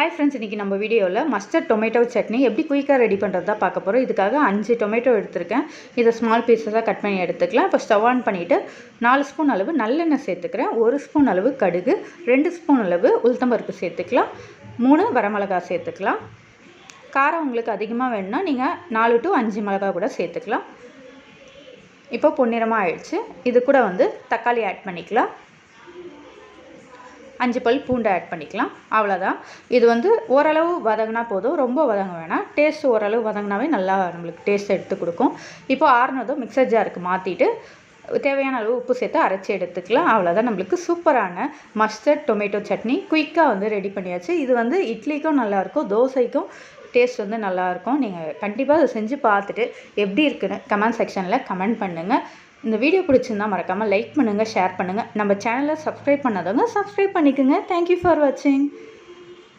Hi friends இன்றைக்கி நம்ம வீடியோவில் மஸ்டர்ட் டொமேட்டோ சட்னி எப்படி குயிக்காக ரெடி பண்ணுறது தான் பார்க்க போகிறோம் இதுக்காக அஞ்சு டொமேட்டோ எடுத்திருக்கேன். இதை ஸ்மால் பீஸஸாக கட் பண்ணி எடுத்துக்கலாம். இப்போ ஸ்டவ் ஆன் பண்ணிவிட்டு நாலு ஸ்பூன் அளவு நல்லெண்ணெய் சேர்த்துக்கிறேன். ஒரு ஸ்பூன் அளவு கடுகு ரெண்டு ஸ்பூன் அளவு உளுத்தம்பருப்பு சேர்த்துக்கலாம். மூணு வரமிளகாய் சேர்த்துக்கலாம். காரம் உங்களுக்கு அதிகமாக வேணும்னா நீங்கள் நாலு டு அஞ்சு மிளகாய் கூட சேர்த்துக்கலாம். இப்போ பொன்னிறமாக ஆயிடுச்சு. இது கூட வந்து தக்காளி ஆட் பண்ணிக்கலாம். அஞ்சு பல் பூண்டை ஆட் பண்ணிக்கலாம். அவ்வளோதான் இது வந்து ஓரளவு வதங்கினா போதும். ரொம்ப வதங்க வேணாம். டேஸ்ட் ஓரளவு வதங்கினாவே நல்லா நம்மளுக்கு டேஸ்ட் எடுத்து கொடுக்கும். இப்போ ஆறுனதும் மிக்சர் ஜாருக்கு மாற்றிட்டு தேவையான அளவு உப்பு சேர்த்து அரைச்சி எடுத்துக்கலாம். அவ்வளோதான் நம்மளுக்கு சூப்பரான மஸ்டர்ட் டொமேட்டோ சட்னி குயிக்காக வந்து ரெடி பண்ணியாச்சு. இது வந்து இட்லிக்கும் நல்லாயிருக்கும் தோசைக்கும் டேஸ்ட் வந்து நல்லாயிருக்கும் நீங்கள் கண்டிப்பாக அதை செஞ்சு பார்த்துட்டு எப்படி இருக்குன்னு கமெண்ட் செக்ஷனில் கமெண்ட் பண்ணுங்கள் இந்த வீடியோ பிடிச்சிருந்தா மறக்காமல் லைக் பண்ணுங்கள் ஷேர் பண்ணுங்கள் நம்ம சேனலை சப்ஸ்கிரைப் பண்ணாதவங்க சப்ஸ்கிரைப் பண்ணிக்கோங்க. தேங்க்யூ ஃபார் வாட்சிங்